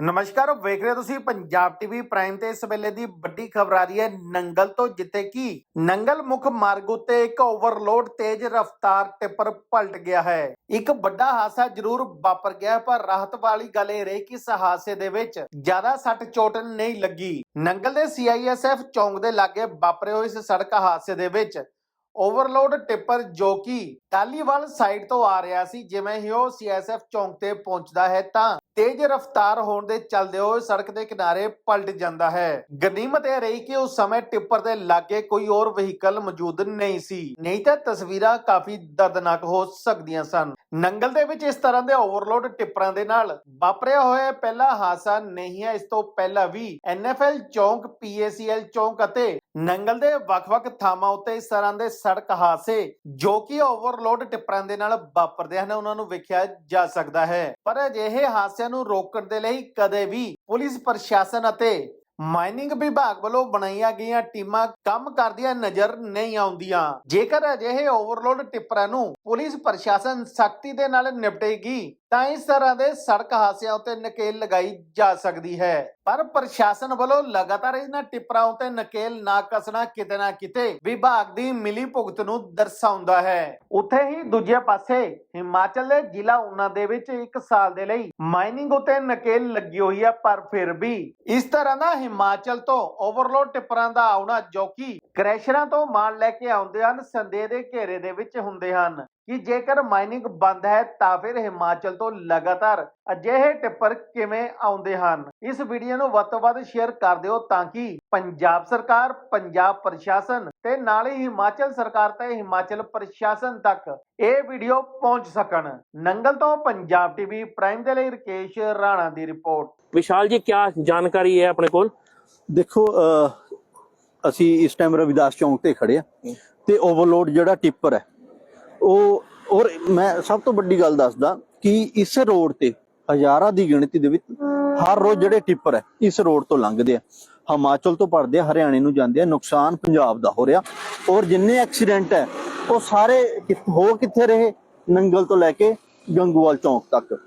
ਨਮਸਕਾਰ ਵੇਖ ਰਹੇ ਹੋ ਤੁਸੀਂ ਪੰਜਾਬ ਟੀਵੀ ਪ੍ਰਾਈਮ ਤੇ ਇਸ ਵੇਲੇ ਦੀ ਵੱਡੀ ਖਬਰ ਆ ਰਹੀ ਹੈ ਨੰਗਲ ਤੋਂ, ਜਿੱਥੇ ਕਿ ਨੰਗਲ ਮੁੱਖ ਮਾਰਗ ਉੱਤੇ ਇੱਕ ਓਵਰਲੋਡ ਤੇਜ਼ ਰਫ਼ਤਾਰ ਟਿੱਪਰ ਪਲਟ ਗਿਆ ਹੈ। ਇੱਕ ਵੱਡਾ ਹਾਦਸਾ ਜ਼ਰੂਰ ਵਾਪਰ ਗਿਆ ਪਰ ਰਾਹਤ ਵਾਲੀ ਗੱਲ ਇਹ ਰਹੀ ਕਿ ਇਸ ਹਾਦਸੇ ਦੇ ਵਿੱਚ ਜ਼ਿਆਦਾ ਸੱਟ ਚੋਟ ਨਹੀਂ ਲੱਗੀ। ਨੰਗਲ ਦੇ ਸੀਆਈਐਸਐਫ ਚੌਂਕ ਦੇ ਲਾਗੇ ਵਾਪਰੇ ਹੋਏ ਇਸ ਸੜਕ ਹਾਦਸੇ ਦੇ ਵਿੱਚ ਓਵਰਲੋਡ ਟਿੱਪਰ ਜੋ ਕਿ ਟਾਲੀਵਾਲ ਸਾਈਡ ਤੋਂ ਆ ਰਿਹਾ ਸੀ, ਜਿਵੇਂ ਹੀ ਉਹ ਸੀਐਸਐਫ ਚੌਂਕ ਤੇ ਪਹੁੰਚਦਾ ਹੈ, ਤਾਂ ਤੇਜ਼ ਰਫ਼ਤਾਰ ਹੋਣ ਦੇ ਚੱਲਦੇ ਹੋਏ ਸੜਕ ਦੇ ਕਿਨਾਰੇ ਪਲਟ ਜਾਂਦਾ ਹੈ। ਗਨੀਮਤ ਇਹ ਰਹੀ ਕਿ ਉਸ ਸਮੇਂ ਟਿੱਪਰ ਦੇ ਲਾਗੇ ਕੋਈ ਹੋਰ ਵਹੀਕਲ ਮੌਜੂਦ ਨਹੀਂ ਸੀ। ਨਹੀਂ ਤਾਂ ਤਸਵੀਰਾਂ ਕਾਫੀ ਦਰਦਨਾਕ ਹੋ ਸਕਦੀਆਂ ਸਨ। ਨੰਗਲ ਦੇ ਵਿੱਚ ਇਸ ਤਰ੍ਹਾਂ ਦੇ ਓਵਰਲੋਡ ਟਿੱਪਰਾਂ ਦੇ ਨਾਲ ਵਾਪਰਿਆ ਹੋਇਆ ਪਹਿਲਾ ਹਾਦਸਾ ਨਹੀਂ ਹੈ। ਇਸ ਤੋਂ ਪਹਿਲਾਂ ਵੀ ਐਨਐਫਐਲ ਚੌਂਕ ਪੀਏਸੀਐਲ ਚੌਂਕ ਅਤੇ ਨੰਗਲ ਦੇ ਵੱਖ-ਵੱਖ ਥਾਵਾਂ ਉੱਤੇ ਇਸ ਤਰ੍ਹਾਂ ਦੇ ਸੜਕ ਹਾਦਸੇ ਜੋ ਕਿ ਓਵਰਲੋਡ ਟਿੱਪਰਾਂ ਦੇ ਨਾਲ ਵਾਪਰਦੇ ਹਨ, ਉਹਨਾਂ ਨੂੰ ਵੇਖਿਆ ਜਾ ਸਕਦਾ ਹੈ। ਪਰ ਅਜਿਹੇ ਹਾਦਸਿਆਂ ਨੂੰ ਰੋਕਣ ਦੇ ਲਈ ਕਦੇ ਵੀ ਪੁਲਿਸ ਪ੍ਰਸ਼ਾਸਨ ਅਤੇ ਮਾਈਨਿੰਗ ਵਿਭਾਗ ਵੱਲੋਂ ਬਣਾਈਆਂ ਗਈਆਂ ਟੀਮਾਂ ਕੰਮ ਕਰਦੀਆਂ ਨਜ਼ਰ ਨਹੀਂ ਆਉਂਦੀਆਂ। ਜੇਕਰ ਅਜਿਹੇ ਓਵਰਲੋਡ ਟਿੱਪਰਾਂ ਨੂੰ ਪੁਲਿਸ ਪ੍ਰਸ਼ਾਸਨ ਸਖਤੀ ਦੇ ਨਾਲ ਨਿਪਟੇਗੀ ਤਾਂ ਇਸ ਤਰ੍ਹਾਂ ਦੇ ਸੜਕ ਹਾਦਸਿਆਂ ਉੱਤੇ ਨਕੇਲ ਲਗਾਈ ਜਾ ਸਕਦੀ ਹੈ। ਪਰ ਪ੍ਰਸ਼ਾਸਨ ਵੱਲੋਂ ਲਗਾਤਾਰ ਇਹਨਾਂ ਟਿੱਪਰਾਂ ਉੱਤੇ ਨਕੇਲ ਨਾ ਕੱਸਣਾ ਕਿਤੇ ਨਾ ਕਿਤੇ ਵਿਭਾਗ ਦੀ ਮਿਲੀ ਭੁਗਤ ਨੂੰ ਦਰਸਾਉਂਦਾ ਹੈ। ਉੱਥੇ ਹੀ ਦੂਜੇ ਪਾਸੇ ਹਿਮਾਚਲ ਦੇ ਜ਼ਿਲ੍ਹਾ ਉਨਾ ਦੇ ਵਿੱਚ ਇੱਕ ਸਾਲ ਦੇ ਲਈ ਮਾਈਨਿੰਗ ਉੱਤੇ ਨਕੇਲ ਲੱਗੀ ਹੋਈ ਹੈ, ਪਰ ਫਿਰ ਵੀ ਇਸ ਤਰ੍ਹਾਂ ਦਾ ਹਿਮਾਚਲ ਤੋਂ ਓਵਰਲੋਡ ਟਿੱਪਰਾਂ ਦਾ ਆਉਣਾ ਜੋ ਕਿ ਕ੍ਰੈਸ਼ਰਾਂ ਤੋਂ ਮਾਲ ਲੈ ਕੇ ਆਉਂਦੇ ਹਨ ਸੰਦੇ ਦੇ ਘੇਰੇ ਦੇ ਵਿੱਚ ਹੁੰਦੇ ਹਨ। ਕਿ ਜੇਕਰ ਮਾਈਨਿੰਗ ਬੰਦ ਹੈ ਤਾਂ ਫਿਰ ਹਿਮਾਚਲ ਤੋਂ ਲਗਾਤਾਰ ਅਜਿਹੇ ਟਿੱਪਰ ਕਿਵੇਂ ਆਉਂਦੇ ਹਨ? ਇਸ ਵੀਡੀਓ ਨੂੰ ਵੱਧ ਤੋਂ ਵੱਧ ਸ਼ੇਅਰ ਕਰ ਦਿਓ ਤਾਂ ਕਿ ਪੰਜਾਬ ਸਰਕਾਰ ਪੰਜਾਬ ਪ੍ਰਸ਼ਾਸਨ ਤੇ ਨਾਲ ਹੀ ਹਿਮਾਚਲ ਸਰਕਾਰ ਤੇ ਹਿਮਾਚਲ ਪ੍ਰਸ਼ਾਸਨ ਤੱਕ ਇਹ ਵੀਡੀਓ ਪਹੁੰਚ ਸਕਣ। ਨੰਗਲ ਤੋਂ ਪੰਜਾਬ ਟੀਵੀ ਪ੍ਰਾਈਮ ਦੇ ਲਈ ਰਕੇਸ਼ ਰਾਣਾ ਦੀ ਰਿਪੋਰਟ। ਵਿਸ਼ਾਲ ਜੀ ਕੀ ਜਾਣਕਾਰੀ ਹੈ ਆਪਣੇ ਕੋਲ? ਦੇਖੋ ਅਸੀਂ ਇਸ ਟਾਈਮ ਰਵਿਦਾਸ ਚੌਂਕ ਤੇ ਖੜੇ ਆ ਤੇ ਓਵਰਲੋਡ ਜਿਹੜਾ ਟਿੱਪਰ ਹੈ ਉਹ ਔਰ ਮੈਂ ਸਭ ਤੋਂ ਵੱਡੀ ਗੱਲ ਦੱਸਦਾ ਕਿ ਇਸ ਰੋਡ ਤੇ ਹਜ਼ਾਰਾਂ ਦੀ ਗਿਣਤੀ ਦੇ ਵਿੱਚ ਹਰ ਰੋਜ਼ ਜਿਹੜੇ ਟਿੱਪਰ ਹੈ ਇਸ ਰੋਡ ਤੋਂ ਲੰਘਦੇ ਆ। ਹਿਮਾਚਲ ਤੋਂ ਭਰਦੇ ਆ ਹਰਿਆਣੇ ਨੂੰ ਜਾਂਦੇ ਆ ਨੁਕਸਾਨ ਪੰਜਾਬ ਦਾ ਹੋ ਰਿਹਾ। ਔਰ ਜਿੰਨੇ ਐਕਸੀਡੈਂਟ ਹੈ ਉਹ ਸਾਰੇ ਹੋ ਕਿੱਥੇ ਰਹੇ? ਨੰਗਲ ਤੋਂ ਲੈ ਕੇ ਗੰਗੂਵਾਲ ਚੌਂਕ ਤੱਕ।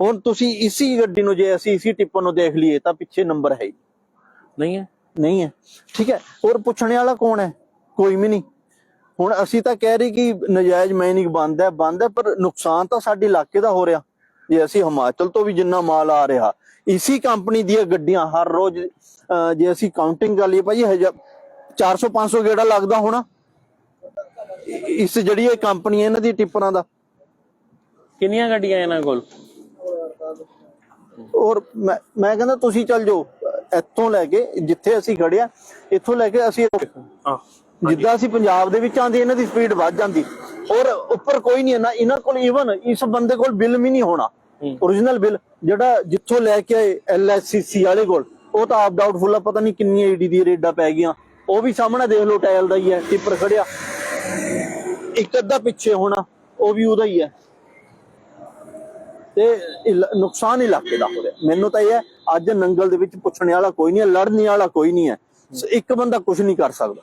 ਹੁਣ ਤੁਸੀਂ ਇਸੀ ਗੱਡੀ ਨੂੰ ਜੇ ਅਸੀਂ ਇਸੀ ਟਿੱਪਰ ਨੂੰ ਦੇਖ ਲਈਏ ਤਾਂ ਪਿੱਛੇ ਨੰਬਰ ਹੈ। ਨਹੀਂ ਹੈ। ਨਹੀਂ ਹੈ। ਠੀਕ ਹੈ। ਔਰ ਪੁੱਛਣ ਵਾਲਾ ਕੌਣ ਹੈ? ਕੋਈ ਵੀ ਨਹੀਂ। ਹੁਣ ਅਸੀਂ ਤਾਂ ਕਹਿ ਰਹੀ ਕਿ ਨਜਾਇਜ਼ ਮਾਈਨਿੰਗ ਬੰਦ ਹੈ ਬੰਦ ਹੈ ਪਰ ਨੁਕਸਾਨ ਤਾਂ ਸਾਡੇ ਇਲਾਕੇ ਦਾ ਹੋ ਰਿਹਾ। ਜੇ ਅਸੀਂ ਹਿਮਾਚਲ ਤੋਂ ਵੀ ਜਿੰਨਾ ਮਾਲ ਆ ਰਿਹਾ ਇਸੀ ਕੰਪਨੀ ਦੀਆਂ ਗੱਡੀਆਂ ਹਰ ਰੋਜ਼ ਜੇ ਅਸੀਂ ਕਾਊਂਟਿੰਗ ਕਰ ਲਈਏ ਭਾਈ 400 500 ਗੇੜਾ ਲੱਗਦਾ ਹੋਣਾ। ਇਸ ਜਿਹੜੀ ਇਹ ਕੰਪਨੀ ਇਹਨਾਂ ਦੀ ਟਿੱਪਰਾਂ ਦਾ। ਕਿੰਨੀਆਂ ਗੱਡੀਆਂ ਇਹਨਾਂ ਕੋਲ? ਔਰ ਮੈਂ ਮੈਂ ਕਹਿੰਦਾ ਤੁਸੀਂ ਚੱਲ ਜਾਓ ਇੱਥੋਂ ਲੈ ਕੇ ਜਿੱਥੇ ਅਸੀਂ ਖੜਿਆ ਇੱਥੋਂ ਲੈ ਕੇ ਅਸੀਂ ਹਾਂ। ਜਿੱਦਾਂ ਅਸੀਂ ਪੰਜਾਬ ਦੇ ਵਿੱਚ ਆਂਦੇ ਇਹਨਾਂ ਦੀ ਸਪੀਡ ਵੱਧ ਜਾਂਦੀ। ਔਰ ਉੱਪਰ ਕੋਈ ਨਹੀਂ ਨਾ ਇਹਨਾਂ ਕੋਲ ਈਵਨ ਇਸ ਬੰਦੇ ਕੋਲ ਬਿੱਲ ਵੀ ਨਹੀਂ ਹੋਣਾ। origignal ਬਿੱਲ ਜਿਹੜਾ ਜਿੱਥੋਂ ਲੈ ਕੇ ਆਏ ਐਲਐਸਸੀਸੀ ਵਾਲੇ ਕੋਲ ਉਹ ਤਾਂ ਆਪ ਡਾਊਟਫੁਲ ਆ ਪਤਾ ਨਹੀਂ ਕਿੰਨੀਆਂ ਈਡੀ ਦੀ ਰੇਡਾਂ ਪੈ ਗਈਆਂ। ਉਹ ਵੀ ਸਾਹਮਣੇ ਦੇਖ ਲਓ ਟਾਇਲ ਦਾ ਹੀ ਹੈ ਟਿੱਪਰ ਖੜਿਆ। ਇੱਕ ਅੱਧਾ ਪਿੱਛੇ ਹੋਣਾ ਉਹ ਵੀ ਉਹਦਾ ਹੀ ਹੈ। ਤੇ ਨੁਕਸਾਨ ਇਲਾਕੇ ਦਾ ਹੋ ਰਿਹਾ। ਮੈਨੂੰ ਤਾਂ ਇਹ ਹੈ ਅੱਜ ਨੰਗਲ ਦੇ ਵਿੱਚ ਪੁੱਛਣੇ ਵਾਲਾ ਕੋਈ ਨਹੀਂ ਹੈ ਲੜਨੇ ਵਾਲਾ ਕੋਈ ਨਹੀਂ ਹੈ। ਇੱਕ ਬੰਦਾ ਕੁਝ ਨਹੀਂ ਕਰ ਸਕਦਾ।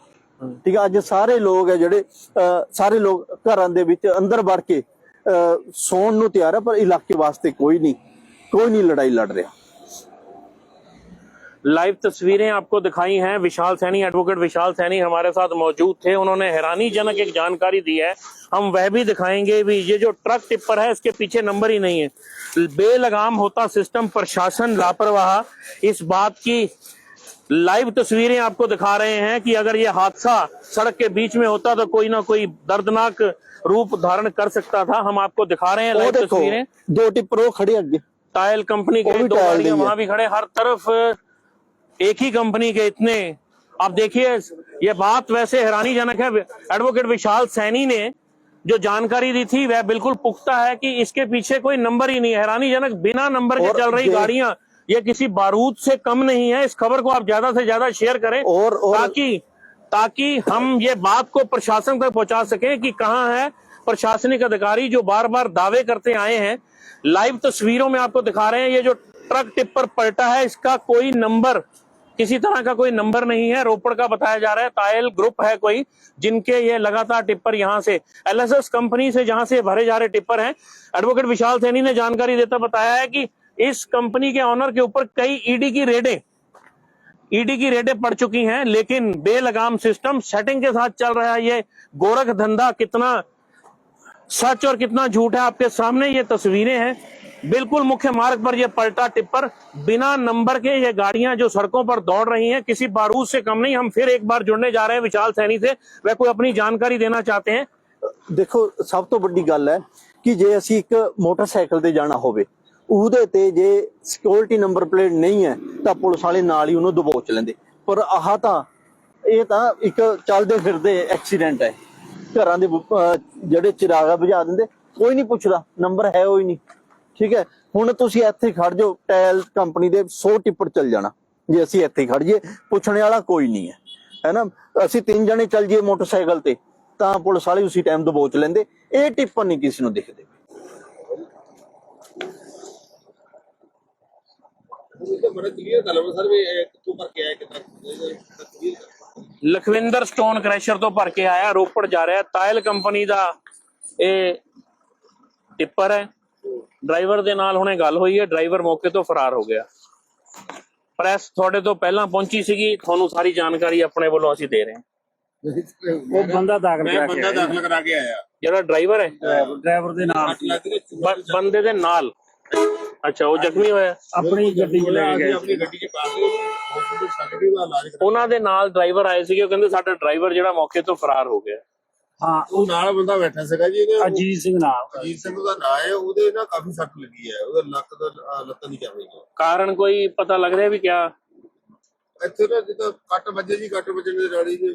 ਠੀਕ ਹੈ ਅੱਜ ਸਾਰੇ ਲੋਕ ਹੈ ਜਿਹੜੇ ਅਹ, ਸਾਰੇ ਲੋਕ ਘਰਾਂ ਦੇ ਵਿੱਚ ਅੰਦਰ ਵੜ ਕੇ ਅਹ, ਸੌਣ ਨੂੰ ਤਿਆਰ ਹੈ ਪਰ ਇਲਾਕੇ ਵਾਸਤੇ ਕੋਈ ਨਹੀਂ ਕੋਈ ਨਹੀਂ ਲੜਾਈ ਲੜ ਰਿਹਾ लाइव तस्वीरें आपको दिखाई हैं विशाल सैनी एडवोकेट विशाल सैनी हमारे साथ मौजूद थे उन्होंने हैरानीजनक एक जानकारी दी है हम वह भी दिखाएंगे भी ये जो ट्रक टिप्पर है इसके पीछे नंबर ही नहीं है बेलगाम होता सिस्टम प्रशासन लापरवाह इस बात की लाइव तस्वीरें आपको दिखा रहे हैं कि अगर ये हादसा सड़क के बीच में होता तो कोई ना कोई दर्दनाक रूप धारण कर सकता था। हम आपको दिखा रहे हैं लाइव तस्वीरें। दो टिप्रो खड़े अगे। टायल कंपनी के दो गाड़ियाँ वहाँ भी खड़े हर तरफ़ एक ही कंपनी के इतने। आप देखिए ये बात वैसे हैरानीजनक है। एडवोकेट विशाल सैनी ने जो जानकारी दी थी वह बिल्कुल पुख्ता है कि इसके पीछे कोई नंबर ही नहीं हैरानीजनक बिना नंबर के चल रही गाड़ियाँ ये किसी बारूद से कम नहीं है। इस खबर को आप ज़्यादा से ज़्यादा शेयर करें और- और- ताकि ताकि हम ये बात को प्रशासन तक पहुँचा सकें कि कहाँ है प्रशासनिक अधिकारी जो बार बार दावे करते आए हैं। लाइव तस्वीरों में आपको दिखा रहे हैं। ये जो ट्रक टिप्पर पलटा है इसका कोई नंबर किसी तरह का कोई नंबर नहीं है। रोपड़ का बताया जा रहा है। तायल ग्रुप है कोई जिनके ये लगातार टिप्पर यहाँ से एलएसएस कंपनी से जहाँ से भरे जा रहे टिप्पर हैं। एडवोकेट विशाल सैनी ने जानकारी देता बताया है कि इस कंपनी के ऑनर के ऊपर कई ईडी की रेडें ईडी की रेडें पड़ चुकी हैं लेकिन बेलगाम सिस्टम सेटिंग के साथ चल रहा है ये गोरख धंधा कितना सच और कितना झूठ है आपके सामने ये तस्वीरें हैं बिल्कुल मुख्य मार्ग पर ये पलटा टिप्पर बिना नंबर के ये गाड़ियां जो सड़कों पर दौड़ रही हैं किसी बारूद से कम नहीं हम फिर एक बार जुड़ने जा रहे हैं विशाल सैनी से वह कोई अपनी जानकारी देना चाहते हैं ਦੇਖੋ ਸਭ ਤੋਂ ਵੱਡੀ ਗੱਲ ਹੈ ਕਿ ਜੇ ਅਸੀਂ ਇੱਕ ਮੋਟਰਸਾਈਕਲ ਤੇ ਜਾਣਾ ਹੋਵੇ ਉਹਦੇ ਤੇ ਜੇ ਸਿਕਿਉਰਿਟੀ ਨੰਬਰ ਪਲੇਟ ਨਹੀਂ ਹੈ, ਤਾਂ ਪੁਲਿਸ ਵਾਲੇ ਨਾਲ ਹੀ ਉਹਨੂੰ ਦਬੋਚ ਲੈਂਦੇ। ਪਰ ਆਹ ਤਾਂ, ਇਹ ਤਾਂ ਇੱਕ ਚੱਲਦੇ ਫਿਰਦੇ ਐਕਸੀਡੈਂਟ ਹੈ। ਘਰਾਂ ਦੇ ਜਿਹੜੇ ਚਿਰਾਗਾ ਬੁਝਾ ਦਿੰਦੇ, ਕੋਈ ਨਹੀਂ ਪੁੱਛਦਾ ਨੰਬਰ ਹੈ ਉਹ ਹੀ ਨਹੀਂ। ਠੀਕ ਹੈ? ਹੁਣ ਤੁਸੀਂ ਇੱਥੇ ਖੜ ਜਾਓ ਟੈਲ ਕੰਪਨੀ ਦੇ 100 ਟਿੱਪਰ ਚੱਲ ਜਾਣਾ। ਜੇ ਅਸੀਂ ਇੱਥੇ ਖੜ ਜਾਈਏ, ਪੁੱਛਣ ਵਾਲਾ ਕੋਈ ਨਹੀਂ ਹੈ। ਹੈਨਾ ਅਸੀਂ ਤਿੰਨ ਜਣੇ ਚੱਲ ਜਾਈਏ ਮੋਟਰਸਾਈਕਲ ਤੇ, ਤਾਂ ਪੁਲਿਸ ਵਾਲੇ ਉਸੇ ਟਾਈਮ ਦਬੋਚ ਲੈਂਦੇ। ਇਹ ਟਿੱਪਰ ਨਹੀਂ ਕਿਸੇ ਨੂੰ ਦਿਖਦੇ। ਬੜਾ ਕਲੀਅਰ ਕਰ ਲਵਾਂ ਸਰ ਵੀ ਇਹ ਕਿੱਥੋਂ ਭਰ ਕੇ ਆਇਆ ਕਿੱਦਾਂ ਕਲੀਅਰ ਕਰ ਲਖਵਿੰਦਰ ਸਟੋਨ ਕ੍ਰੈਸ਼ਰ ਤੋਂ ਭਰ ਕੇ ਆਇਆ ਰੋਪੜ ਜਾ ਰਿਹਾ ਤਾਇਲ ਕੰਪਨੀ ਦਾ ਇਹ ਟਿੱਪਰ ਹੈ। ਡਰਾਈਵਰ ਦੇ ਨਾਲ ਹੁਣੇ ਗੱਲ ਹੋਈ ਹੈ ਡਰਾਈਵਰ ਮੌਕੇ ਤੋਂ ਫਰਾਰ ਹੋ ਗਿਆ। ਪ੍ਰੈਸ ਤੁਹਾਡੇ ਤੋਂ ਪਹਿਲਾਂ ਪਹੁੰਚੀ ਸੀਗੀ ਤੁਹਾਨੂੰ ਸਾਰੀ ਜਾਣਕਾਰੀ ਆਪਣੇ ਵੱਲੋਂ ਅਸੀਂ ਦੇ ਰਹੇ ਹਾਂ। ਉਹ ਬੰਦਾ ਦਾਖਲ ਕਰਾ ਕੇ ਬੰਦਾ ਦਾਖਲ ਕਰਾ ਕੇ ਆਇਆ। ਜਿਹੜਾ ਡਰਾਈਵਰ ਹੈ? ਡਰਾਈਵਰ ਦੇ ਨਾਲ। ਬੰਦੇ ਦੇ ਨਾਲ। ਅੱਛਾ ਉਹ ਜ਼ਖਮੀ ਹੋਇਆ? ਆਪਣੀ ਗੱਡੀ ਚ ਲੈ ਕੇ ਗਏ ਆਪਣੀ ਗੱਡੀ 'ਚ ਪਾ ਕੇ ਹਸਪੀਟਲ ਕੇ ਉਹਦਾ ਇਲਾਜ ਕਰਾ ਉਹਨਾਂ ਦੇ ਨਾਲ ਡਰਾਈਵਰ ਆਏ ਸੀਗੇ ਉਹ ਕਹਿੰਦੇ ਸਾਡਾ ਡਰਾਈਵਰ ਜਿਹੜਾ ਮੌਕੇ ਤੋਂ ਫਰਾਰ ਹੋ ਗਿਆ। ਹਾਂ ਉਹ ਨਾਲ ਬੰਦਾ ਬੈਠਾ ਸੀਗਾ ਜੀ ਇਹਦੇ ਅਜੀਤ ਸਿੰਘ ਨਾਲ। ਅਜੀਤ ਸਿੰਘ ਦਾ ਨਾਂ ਹੈ ਉਹਦੇ ਨਾ ਕਾਫੀ ਸੱਟ ਲੱਗੀ ਹੈ ਉਹਦਾ ਲੱਕ ਦਾ ਲੱਤਾਂ ਨਹੀਂ ਚੱਲ ਰਹੀਆਂ ਕਾਰਨ ਕੋਈ ਪਤਾ ਲੱਗ ਰਿਹਾ ਵੀ ਕਿਆ? ਇੱਥੇ ਨਾ ਜਿੱਦਾਂ ਕੱਟ ਵੱਜੇ ਜੀ ਕੱਟ ਵੱਜਣ ਦੇ ਨਾਲ ਹੀ।